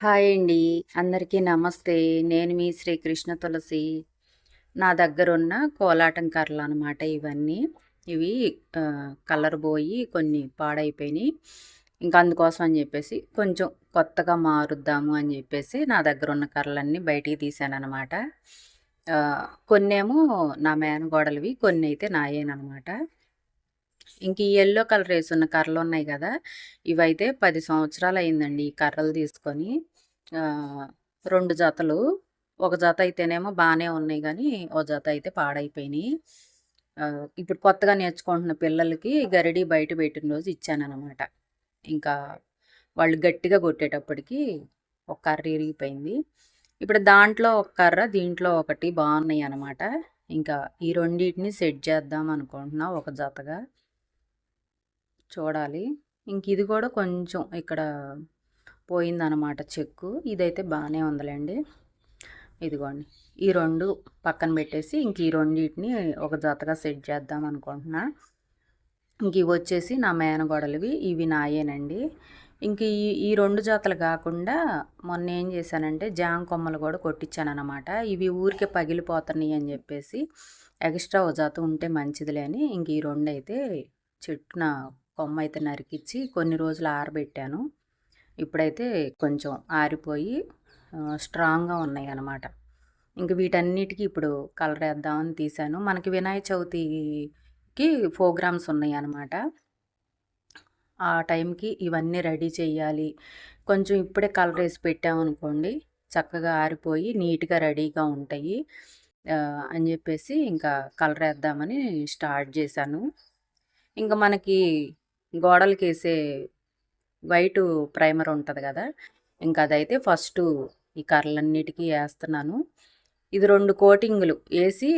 Hi అండి. అందరికీ నమస్తే. నేను మీ శ్రీకృష్ణ తులసి. నా దగ్గర ఉన్న కోలాటం కర్రలు అనమాట ఇవన్నీ. ఇవి కలర్ పోయి కొన్ని పాడైపోయినాయి. ఇంకా అందుకోసం అని చెప్పేసి కొంచెం కొత్తగా మారుద్దాము అని చెప్పేసి నా దగ్గర ఉన్న కర్రలన్నీ బయటికి తీసాను అనమాట కొన్నేమో నా మేనగోడలవి కొన్ని అయితే నాయేనమాట ఇంక ఈ ఎల్లో కలర్ వేసున్న కర్రలు ఉన్నాయి కదా ఇవైతే పది సంవత్సరాలు అయిందండి ఈ కర్రలు తీసుకొని. రెండు జతలు. ఒక జత అయితేనేమో బాగానే ఉన్నాయి కానీ ఒక జత అయితే పాడైపోయినాయి. ఇప్పుడు కొత్తగా నేర్చుకుంటున్న పిల్లలకి గరిడి బయట పెట్టిన రోజు ఇచ్చానమాట ఇంకా వాళ్ళు గట్టిగా కొట్టేటప్పటికి ఒక కర్ర ఇరిగిపోయింది. ఇప్పుడు దాంట్లో ఒక కర్ర దీంట్లో ఒకటి బాగున్నాయి అన్నమాట ఇంకా ఈ రెండింటిని సెట్ చేద్దాం అనుకుంటున్నా ఒక జతగా. చూడాలి. ఇంక ఇది కూడా కొంచెం ఇక్కడ పోయిందనమాట చెక్కు. ఇదైతే బాగానే ఉందిలేండి. ఇదిగోండి. ఈ రెండు పక్కన పెట్టేసి ఇంక ఈ రెండింటిని ఒక జతగా సెట్ చేద్దాం అనుకుంటున్నా. ఇంక ఇవి వచ్చేసి నా మేనగోడలివి. ఇవి నాయేనండి. ఇంక ఈ ఈ రెండు జాతలు కాకుండా మొన్న ఏం చేశానంటే జామ కొమ్మలు కూడా కొట్టించాను ఇవి ఊరికే పగిలిపోతున్నాయి అని చెప్పేసి ఎక్స్ట్రా ఒక జాత ఉంటే మంచిదిలే అని ఇంక ఈ రెండు అయితే చెట్టున కొమ్మ అయితే నరికిచ్చి కొన్ని రోజులు ఆరబెట్టాను. ఇప్పుడైతే కొంచెం ఆరిపోయి స్ట్రాంగ్గా ఉన్నాయి అన్నమాట ఇంక వీటన్నిటికీ ఇప్పుడు కలర్ వేద్దామని తీశాను మనకి వినాయక చవితికి ప్రోగ్రామ్స్ ఉన్నాయి అన్నమాట ఆ టైంకి ఇవన్నీ రెడీ చేయాలి. కొంచెం ఇప్పుడే కలర్ వేసి పెట్టామనుకోండి చక్కగా ఆరిపోయి నీట్గా రెడీగా ఉంటాయి. అని చెప్పేసి ఇంకా కలర్ వేద్దామని స్టార్ట్ చేశాను. ఇంకా మనకి గోడలకి వేసే వైట్ ప్రైమర్ ఉంటుంది కదా. ఇంకా అదైతే ఫస్ట్ ఈ కర్రలన్నిటికీ వేస్తున్నాను ఇది రెండు కోటింగ్లు వేసి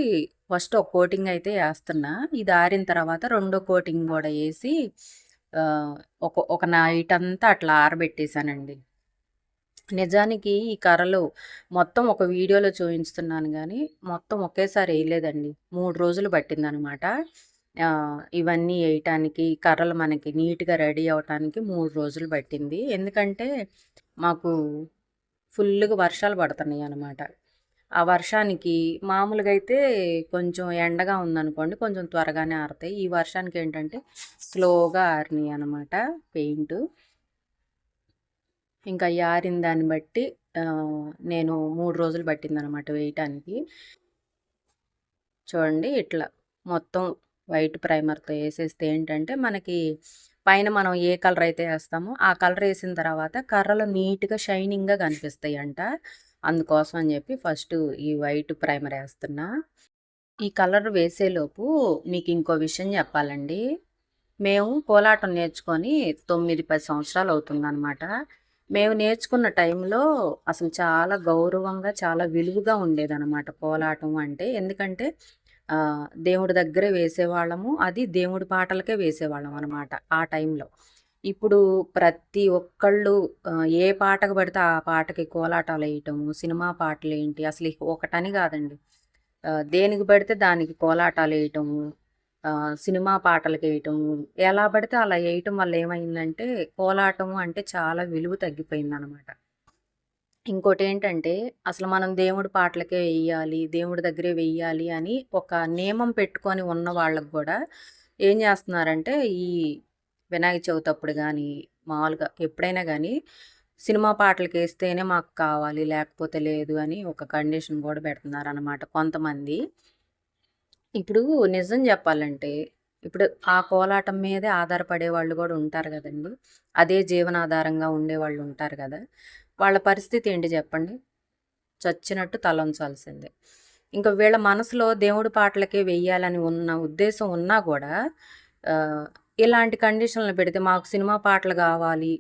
ఫస్ట్ ఒక కోటింగ్ అయితే వేస్తున్నా ఇది ఆరిన తర్వాత రెండో కోటింగ్ కూడా వేసి ఒక ఒక నైట్ అంతా అట్లా ఆరబెట్టేశానండి. నిజానికి ఈ కర్రలు మొత్తం ఒక వీడియోలో చూపించుతున్నాను కానీ మొత్తం ఒకేసారి వేయలేదండి. మూడు రోజులు పట్టిందనమాట. ఇవన్నీ వేయటానికి కర్రలు మనకి నీట్గా రెడీ అవటానికి మూడు రోజులు పట్టింది. ఎందుకంటే మాకు ఫుల్గా వర్షాలు పడుతున్నాయి అన్నమాట. ఆ వర్షానికి మామూలుగా అయితే కొంచెం ఎండగా ఉందనుకోండి కొంచెం త్వరగానే ఆరుతాయి. ఈ వర్షానికి ఏంటంటే స్లోగా ఆరినాయి అనమాట పెయింట్. ఇంకా ఆరిన దాన్ని బట్టి నేను మూడు రోజులు పట్టిందనమాట వేయటానికి. చూడండి ఇట్లా మొత్తం వైట్ ప్రైమర్తో వేసేస్తే ఏంటంటే మనకి పైన మనం ఏ కలర్ అయితే వేస్తామో ఆ కలర్ వేసిన తర్వాత కర్రలు నీట్గా షైనింగ్గా కనిపిస్తాయి అంట అందుకోసం అని చెప్పి ఫస్ట్ ఈ వైట్ ప్రైమర్ వేస్తున్నా ఈ కలర్ వేసేలోపు మీకు ఇంకో విషయం చెప్పాలండి. మేము కోలాటం నేర్చుకొని తొమ్మిది పది సంవత్సరాలు అవుతుందన్నమాట. మేము నేర్చుకున్న టైంలో అసలు చాలా గౌరవంగా చాలా విలువగా ఉండేదన్నమాట కోలాటం అంటే. ఎందుకంటే దేవుడి దగ్గరే వేసేవాళ్ళము. అది దేవుడి పాటలకే వేసేవాళ్ళం అనమాట ఆ టైంలో. ఇప్పుడు ప్రతి ఒక్కళ్ళు ఏ పాటకు పడితే ఆ పాటకి కోలాటాలు వేయటము సినిమా పాటలు ఏంటి? అసలు ఒకటని కాదండి. దేనికి పడితే దానికి కోలాటాలు వేయటము సినిమా పాటలకు వేయటము ఎలా పడితే అలా వేయటం వల్ల ఏమైందంటే కోలాటము అంటే చాలా విలువ తగ్గిపోయింది అనమాట ఇంకోటి ఏంటంటే అసలు మనం దేవుడి పాటలకే వెయ్యాలి దేవుడి దగ్గరే వెయ్యాలి అని ఒక నియమం పెట్టుకొని ఉన్న వాళ్ళకు కూడా ఏం చేస్తున్నారంటే ఈ వినాయక చవితి అప్పుడు కానీ మామూలుగా ఎప్పుడైనా కానీ సినిమా పాటలకి వేస్తేనే మాకు కావాలి లేకపోతే లేదు అని ఒక కండిషన్ కూడా పెడుతున్నారు అనమాట కొంతమంది. ఇప్పుడు నిజం చెప్పాలంటే ఇప్పుడు ఆ కోలాటం మీదే ఆధారపడే వాళ్ళు కూడా ఉంటారు కదండి. అదే జీవనాధారంగా ఉండే వాళ్ళు ఉంటారు కదా. వాళ్ళ పరిస్థితి ఏంటి చెప్పండి? చచ్చినట్టు తలంచాల్సిందే. ఇంకా వీళ్ళ మనసులో దేవుడి పాటలకే వెయ్యాలని ఉన్న ఉద్దేశం ఉన్నా కూడా ఇలాంటి కండిషన్లు పెడితే మాకు సినిమా పాటలు కావాలి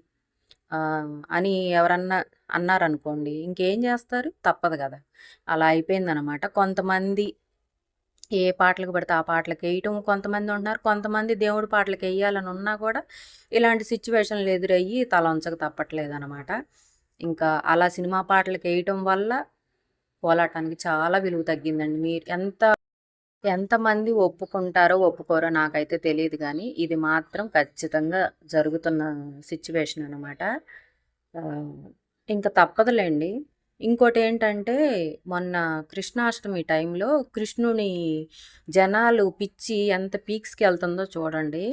అని ఎవరన్నా అన్నారనుకోండి ఇంకేం చేస్తారు? తప్పదు కదా. అలా అయిపోయిందనమాట కొంతమంది ఏ పాటలకు పడితే ఆ పాటలకు వేయటం కొంతమంది ఉంటున్నారు. కొంతమంది దేవుడి పాటలకు వేయాలని ఉన్నా కూడా ఇలాంటి సిచ్యువేషన్లు ఎదురయ్యి తల ఉంచక తప్పట్లేదు అనమాట ఇంకా అలా సినిమా పాటలకు వేయటం వల్ల పోలాటానికి చాలా విలువ తగ్గిందండి మీరు ఎంత ఎంతమంది ఒప్పుకుంటారో ఒప్పుకోరో నాకైతే తెలియదు కానీ ఇది మాత్రం ఖచ్చితంగా జరుగుతున్న సిచ్యువేషన్ అనమాట ఇంకా తప్పదులేండి. ఇంకోటి ఏంటంటే మొన్న కృష్ణాష్టమి టైంలో కృష్ణుని జనాలు పిచ్చి ఎంత పీక్స్కి వెళ్తుందో చూడండి.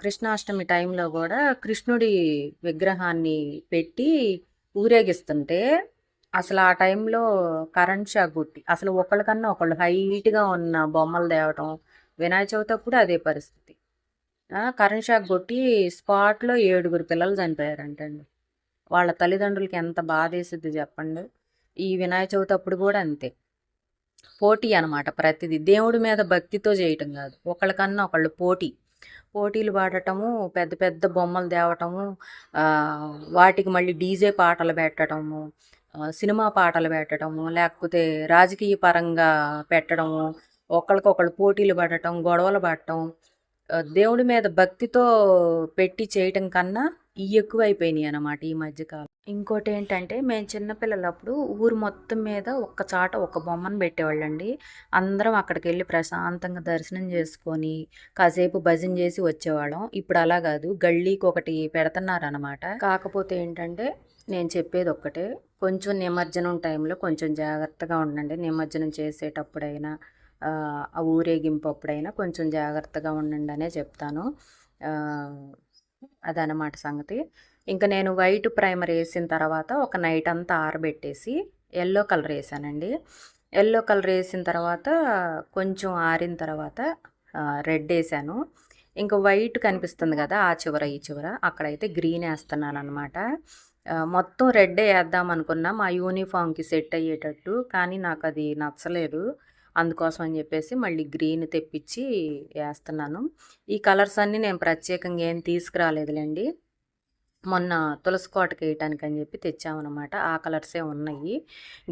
కృష్ణాష్టమి టైంలో కూడా కృష్ణుడి విగ్రహాన్ని పెట్టి ఊరేగిస్తుంటే, అసలు ఆ టైంలో కరెంట్ షాక్ కొట్టి, అసలు ఒకళ్ళకన్నా ఒకళ్ళు హైట్‌గా ఉన్న బొమ్మలు తేవటం, వినాయక చవితి కూడా అదే పరిస్థితి. కరెంట్ షాక్ కొట్టి స్పాట్‌లో ఏడుగురు పిల్లలు చనిపోయారంటండి. వాళ్ళ తల్లిదండ్రులకి ఎంత బాధేసిద్ది చెప్పండి. ఈ వినాయక చవితి అప్పుడు కూడా అంతే. పోటీ అనమాట ప్రతిదీ. దేవుడి మీద భక్తితో చేయటం కాదు. ఒకళ్ళకన్నా ఒకళ్ళు పోటీ. పోటీలు పాడటము, పెద్ద పెద్ద బొమ్మలు తేవటము, వాటికి మళ్ళీ డీజే పాటలు పెట్టడము, సినిమా పాటలు పెట్టడము, లేకపోతే రాజకీయ పరంగా పెట్టడము, ఒకళ్ళకొకళ్ళు పోటీలు పడటం, గొడవలు పడటం. దేవుడి మీద భక్తితో పెట్టి చేయటం కన్నా ఇవి ఎక్కువైపోయినాయి అన్నమాట ఈ మధ్య ఇంకోటి ఏంటంటే మేము చిన్నపిల్లలప్పుడు ఊరు మొత్తం మీద ఒక్క చాట ఒక బొమ్మను పెట్టేవాళ్ళండి. అందరం అక్కడికెళ్ళి ప్రశాంతంగా దర్శనం చేసుకొని, కాసేపు భజన చేసి వచ్చేవాళ్ళం. ఇప్పుడు అలా కాదు. గల్లీకొకటి పెడుతున్నారనమాట. కాకపోతే ఏంటంటే, నేను చెప్పేది ఒక్కటే కొంచెం నిమజ్జనం టైంలో కొంచెం జాగ్రత్తగా ఉండండి. నిమజ్జనం చేసేటప్పుడైనా, ఆ ఊరేగింపు అప్పుడైనా కొంచెం జాగ్రత్తగా ఉండండి అనే చెప్తాను. అదనమాట సంగతి. ఇంక నేను వైట్ ప్రైమర్ వేసిన తర్వాత ఒక నైట్ అంతా ఆరబెట్టేసి, ఎల్లో కలర్ వేసానండి ఎల్లో కలర్ వేసిన తర్వాత కొంచెం ఆరిన తర్వాత రెడ్ వేసాను ఇంకా వైట్ కనిపిస్తుంది కదా! ఆ చివర, ఈ చివర అక్కడైతే గ్రీన్ వేస్తున్నాను అనమాట మొత్తం రెడ్డే వేద్దాం అనుకున్నా మా యూనిఫామ్కి సెట్ అయ్యేటట్టు. కానీ నాకు అది నచ్చలేదు. అందుకోసం అని చెప్పేసి మళ్ళీ గ్రీన్ తెప్పించి వేస్తున్నాను ఈ కలర్స్ అన్నీ నేను ప్రత్యేకంగా ఏం తీసుకురాలేదులేండి మొన్న తులసి అని చెప్పి తెచ్చామనమాట. ఆ కలర్సే ఉన్నాయి.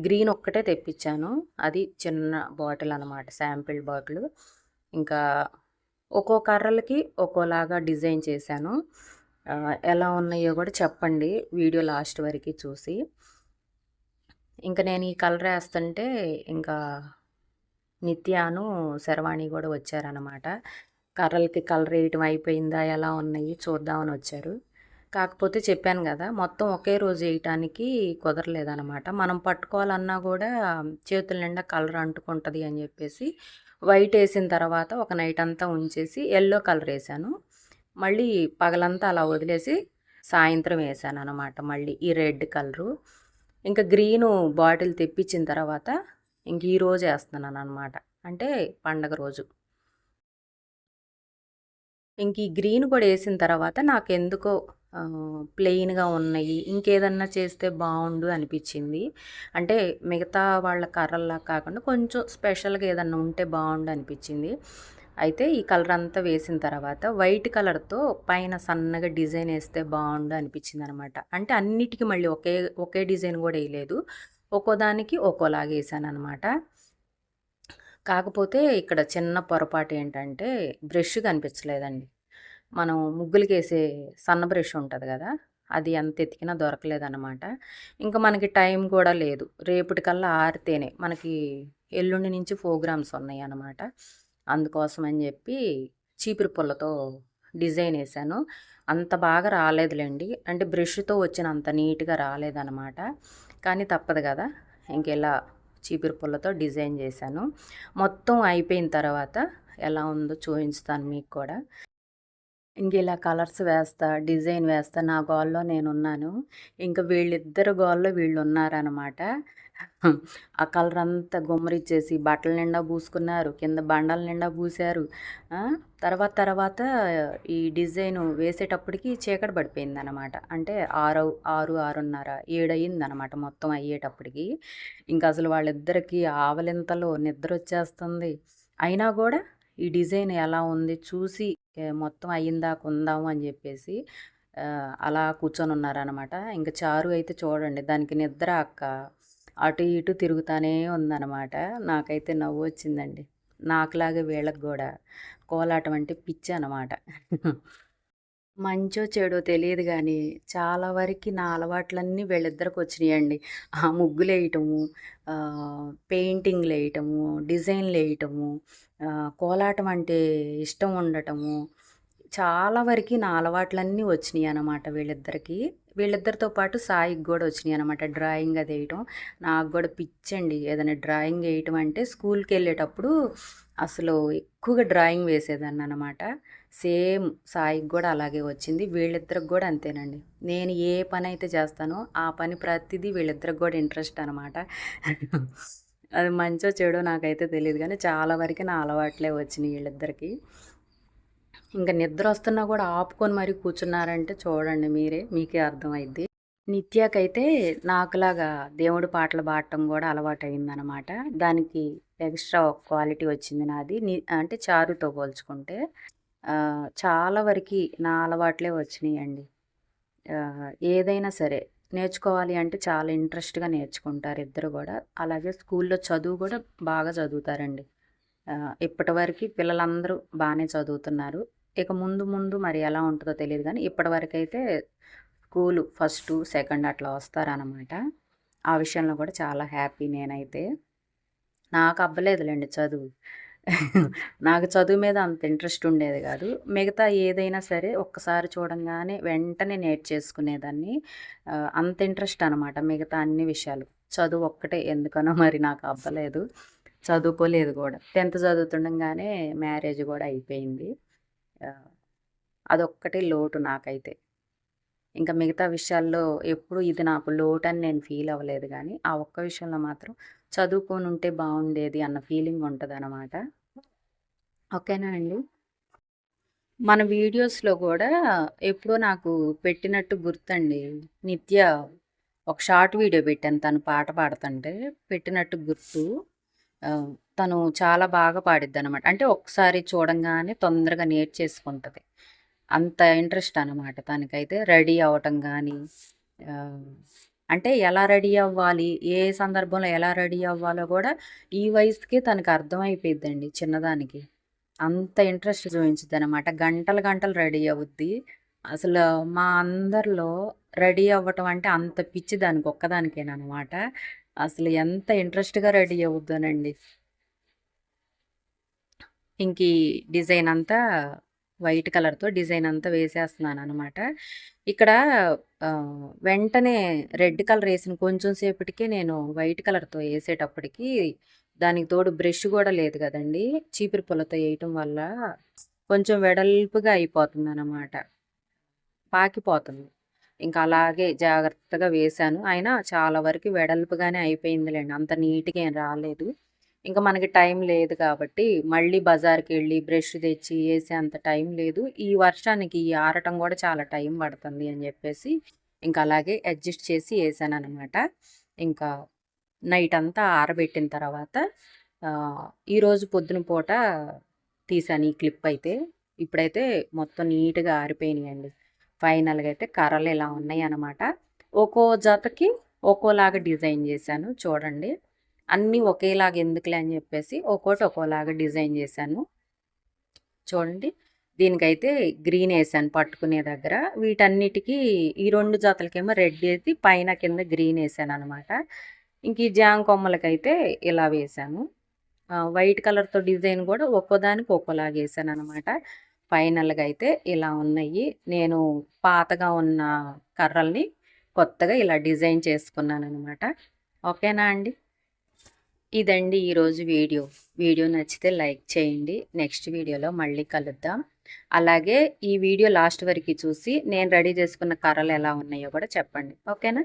గ్రీన్ ఒక్కటే తెప్పించాను అది చిన్న బాటిల్ అనమాట. శాంపిల్ బాటిల్ ఇంకా ఒక్కో కర్రలకి ఒక్కోలాగా డిజైన్ చేశాను. ఎలా ఉన్నాయో కూడా చెప్పండి వీడియో లాస్ట్ వరకు చూసి. ఇంకా నేను ఈ కలర్ వేస్తుంటే ఇంకా నిత్యాను, శర్వాణి కూడా వచ్చారనమాట. కర్రలకి కలర్ వేయటం అయిపోయిందా? ఎలా ఉన్నాయి? చూద్దామని వచ్చారు. కాకపోతే చెప్పాను కదా మొత్తం ఒకే రోజు వేయటానికి కుదరలేదనమాట. మనం పట్టుకోవాలన్నా కూడా చేతుల నిండా కలర్ అంటుకుంటుంది అని చెప్పేసి వైట్ వేసిన తర్వాత ఒక నైట్ అంతా ఉంచేసి ఎల్లో కలర్ వేసాను మళ్ళీ పగలంతా అలా వదిలేసి సాయంత్రం వేసాను అనమాట మళ్ళీ ఈ రెడ్ కలరు. ఇంకా గ్రీను బాటిల్ తెప్పించిన తర్వాత ఇంక ఈ రోజు అనమాట అంటే పండగ రోజు. ఇంక ఈ గ్రీన్ కూడా వేసిన తర్వాత నాకు ఎందుకో ప్లెయిన్‌గా ఉన్నాయి. ఇంకేదన్నా చేస్తే బాగుండు అనిపించింది అంటే మిగతా వాళ్ళ కర్రల్లా కాకుండా కొంచెం స్పెషల్‌గా ఏదన్నా ఉంటే బాగుండు అనిపించింది అయితే ఈ కలర్ అంతా వేసిన తర్వాత వైట్ కలర్‌తో పైన సన్నగా డిజైన్ వేస్తే బాగుండు అనిపించింది అనమాట అంటే అన్నిటికీ మళ్ళీ ఒకే ఒకే డిజైన్ కూడా వేయలేదు ఒక్కో దానికి ఒక్కోలాగా అనమాట కాకపోతే ఇక్కడ చిన్న పొరపాటు ఏంటంటే బ్రష్ కనిపించలేదండి. మనం ముగ్గులకేసే సన్న బ్రష్ ఉంటుంది కదా అది ఎంత ఎతికినా దొరకలేదన్నమాట ఇంకా మనకి టైం కూడా లేదు. రేపటికల్లా ఆరితేనే మనకి ఎల్లుండి నుంచి ప్రోగ్రామ్స్ ఉన్నాయనమాట. అందుకోసం అని చెప్పి చీపురు పుల్లతో డిజైన్ వేసాను అంత బాగా రాలేదులేండి అంటే బ్రష్‌తో వచ్చినంత నీట్‌గా రాలేదనమాట. కానీ తప్పదు కదా ఇంకెలా చీపురు పుల్లతో డిజైన్ చేశాను మొత్తం అయిపోయిన తర్వాత ఎలా ఉందో చూపించుతాను మీకు కూడా. ఇంకిలా కలర్స్ వేస్తా, డిజైన్ వేస్తా నా గోలలో నేనున్నాను. వీళ్ళిద్దరు గోల్లో వీళ్ళు ఉన్నారనమాట ఆ కలర్ అంతా గుమ్మరిచ్చేసి బట్టల నిండా పూసుకున్నారు. కింద బండల నిండా పూసారు. తర్వాత తర్వాత ఈ డిజైన్ వేసేటప్పటికి చీకటి పడిపోయింది అనమాట అంటే ఆరు ఆరు ఆరున్నర ఏడయింది అనమాట మొత్తం అయ్యేటప్పటికి. ఇంకసలు వాళ్ళిద్దరికీ ఆవలింతలో నిద్ర వచ్చేస్తుంది అయినా కూడా ఈ డిజైన్ ఎలా ఉంది చూసి మొత్తం అయ్యిందాక ఉందాము అని చెప్పేసి అలా కూర్చొని ఉన్నారనమాట ఇంక చారు అయితే చూడండి దానికి నిద్ర అక్క అటు ఇటు తిరుగుతానే ఉందన్నమాట. నాకైతే నవ్వు వచ్చిందండి. నాకులాగా వీళ్ళకి కూడా కోలాటం అంటే పిచ్చనమాట. మంచో చెడో తెలియదు కానీ చాలా వరకి నా అలవాట్లన్నీ వీళ్ళిద్దరికొచ్చినియండి. ఆ ముగ్గులు వేయటము పెయింటింగ్లు వేయటము డిజైన్లు వేయటము కోలాటం అంటే ఇష్టం ఉండటము, చాలా వరకి నా అలవాట్లన్నీ వచ్చినాయి అనమాట వీళ్ళిద్దరికి. వీళ్ళిద్దరితో పాటు సాయికి కూడా వచ్చినాయి అనమాట డ్రాయింగ్ అది వేయటం నాకు కూడా పిచ్చండి ఏదైనా డ్రాయింగ్ వేయటం అంటే స్కూల్కి వెళ్ళేటప్పుడు అసలు ఎక్కువగా డ్రాయింగ్ వేసేదాన్ని అనమాట సేమ్ సాయికి కూడా అలాగే వచ్చింది. వీళ్ళిద్దరికి కూడా అంతేనండి. నేను ఏ పని అయితే చేస్తానో ఆ పని ప్రతిదీ వీళ్ళిద్దరికి కూడా ఇంట్రెస్ట్ అనమాట అది మంచో చెడో నాకైతే తెలియదు కానీ చాలా వరకు నా అలవాట్లే వచ్చినాయి వీళ్ళిద్దరికి. ఇంకా నిద్ర వస్తున్నా కూడా ఆపుకొని మరీ కూర్చున్నారంటే చూడండి మీరే మీకే అర్థమైద్ది. నిత్యాకైతే నాకులాగా దేవుడు పాటలు పాడటం కూడా అలవాటు అయిందనమాట దానికి ఎక్స్ట్రా క్వాలిటీ వచ్చింది నాది. అంటే చారుతో పోల్చుకుంటే. చాలా వరకు నా అలవాట్లే వచ్చినాయండి. ఏదైనా సరే నేర్చుకోవాలి అంటే చాలా ఇంట్రెస్ట్గా నేర్చుకుంటారు ఇద్దరు కూడా అలాగే స్కూల్లో చదువు కూడా బాగా చదువుతారండి. ఇప్పటి వరకు పిల్లలందరూ బాగానే చదువుతున్నారు. ఇక ముందు ముందు మరి ఎలా ఉంటుందో తెలియదు కానీ ఇప్పటివరకు అయితే స్కూలు ఫస్ట్ సెకండ్ అట్లా వస్తారనమాట. ఆ విషయంలో కూడా చాలా హ్యాపీ నేనైతే. నాకు అవ్వలేదులేండి చదువు. నాకు చదువు మీద అంత ఇంట్రెస్ట్ ఉండేది కాదు. మిగతా ఏదైనా సరే ఒక్కసారి చూడంగానే వెంటనే నేర్చేసుకునేదాన్ని అంత ఇంట్రెస్ట్ అనమాట మిగతా అన్ని విషయాలు. చదువు ఒక్కటే ఎందుకనో మరి నాకు అవ్వలేదు. చదువుకోలేదు కూడా. టెన్త్ చదువుతుండగానే మ్యారేజ్ కూడా అయిపోయింది. అదొక్కటి లోటు నాకైతే. ఇంకా మిగతా విషయాల్లో ఎప్పుడు ఇది నాకు లోటు అని నేను ఫీల్ అవ్వలేదు కానీ ఆ ఒక్క విషయంలో మాత్రం చదువుకొని ఉంటే బాగుండేది అన్న ఫీలింగ్ ఉంటుంది అనమాట ఓకేనా అండి? మన వీడియోస్లో కూడా ఎప్పుడో నాకు పెట్టినట్టు గుర్తండి. నిత్య ఒక షార్ట్ వీడియో పెట్టాను. తను పాట పాడుతుంటే పెట్టినట్టు గుర్తు. తను చాలా బాగా పాడిద్ది అనమాట అంటే ఒకసారి చూడంగానే తొందరగా నేర్చేసుకుంటుంది. అంత ఇంట్రెస్ట్ అనమాట తనకైతే రెడీ అవ్వటం కానీ అంటే ఎలా రెడీ అవ్వాలి ఏ సందర్భంలో ఎలా రెడీ అవ్వాలో కూడా ఈ వయసుకి తనకు అర్థమైపోయిద్దండి చిన్నదానికి. అంత ఇంట్రెస్ట్ చూపించుద్ది అనమాట గంటలు గంటలు రెడీ అవుద్ది. అసలు మా అందరిలో రెడీ అవ్వటం అంటే అంత పిచ్చి దానికి ఒక్కదానికేనమాట అసలు ఎంత ఇంట్రెస్ట్గా రెడీ అవుద్దానండి. ఇంక డిజైన్ అంతా వైట్ కలర్తో డిజైన్ అంతా వేసేస్తున్నాను అనమాట ఇక్కడ వెంటనే రెడ్ కలర్ వేసిన కొంచెం సేపటికే నేను వైట్ కలర్తో వేసేటప్పటికి దానికి తోడు బ్రష్ కూడా లేదు కదండి. చీపురు పొలతో వేయటం వల్ల కొంచెం వెడల్పుగా అయిపోతుంది అనమాట పాకిపోతుంది. ఇంకా అలాగే జాగ్రత్తగా వేశాను. అయినా చాలా వరకు వెడల్పుగానే అయిపోయిందిలేండి. అంత నీట్గా ఏం రాలేదు. ఇంకా మనకి టైం లేదు కాబట్టి మళ్ళీ బజార్కి వెళ్ళి బ్రష్ తెచ్చి వేసే అంత టైం లేదు. ఈ వర్షానికి ఆరటం కూడా చాలా టైం పడుతుంది అని చెప్పేసి ఇంకా అలాగే అడ్జస్ట్ చేసి వేసాను అనమాట ఇంకా నైట్ అంతా ఆరబెట్టిన తర్వాత ఈరోజు పొద్దున పూట తీసాను ఈ క్లిప్ అయితే. ఇప్పుడైతే మొత్తం నీట్గా ఆరిపోయినాయండి. ఫైనల్గా అయితే కర్రలు ఇలా ఉన్నాయి అనమాట ఒక్కో జతకి ఒక్కోలాగా డిజైన్ చేశాను. చూడండి. అన్నీ ఒకేలాగా ఎందుకులే అని చెప్పేసి ఒక్కోటి ఒక్కోలాగా డిజైన్ చేశాను. చూడండి దీనికైతే గ్రీన్ వేసాను పట్టుకునే దగ్గర. వీటన్నిటికీ ఈ రెండు జాతలకేమో రెడ్ వేసి పైన కింద గ్రీన్ వేసాను అనమాట ఇంక ఈ జాంగ్ కొమ్మలకైతే ఇలా వేసాను. వైట్ కలర్తో డిజైన్ కూడా ఒక్కోదానికి ఒక్కోలాగా వేసాను అనమాట ఫైనల్గా అయితే ఇలా ఉన్నాయి. నేను పాతగా ఉన్న కర్రల్ని కొత్తగా ఇలా డిజైన్ చేసుకున్నాను అనమాట ఓకేనా అండి? ఇదండి ఈరోజు వీడియో. వీడియో నచ్చితే లైక్ చేయండి. నెక్స్ట్ వీడియోలో మళ్ళీ కలుద్దాం. అలాగే ఈ వీడియో లాస్ట్ వరకు చూసి నేను రెడీ చేసుకున్న కర్రలు ఎలా ఉన్నాయో కూడా చెప్పండి. ఓకేనా?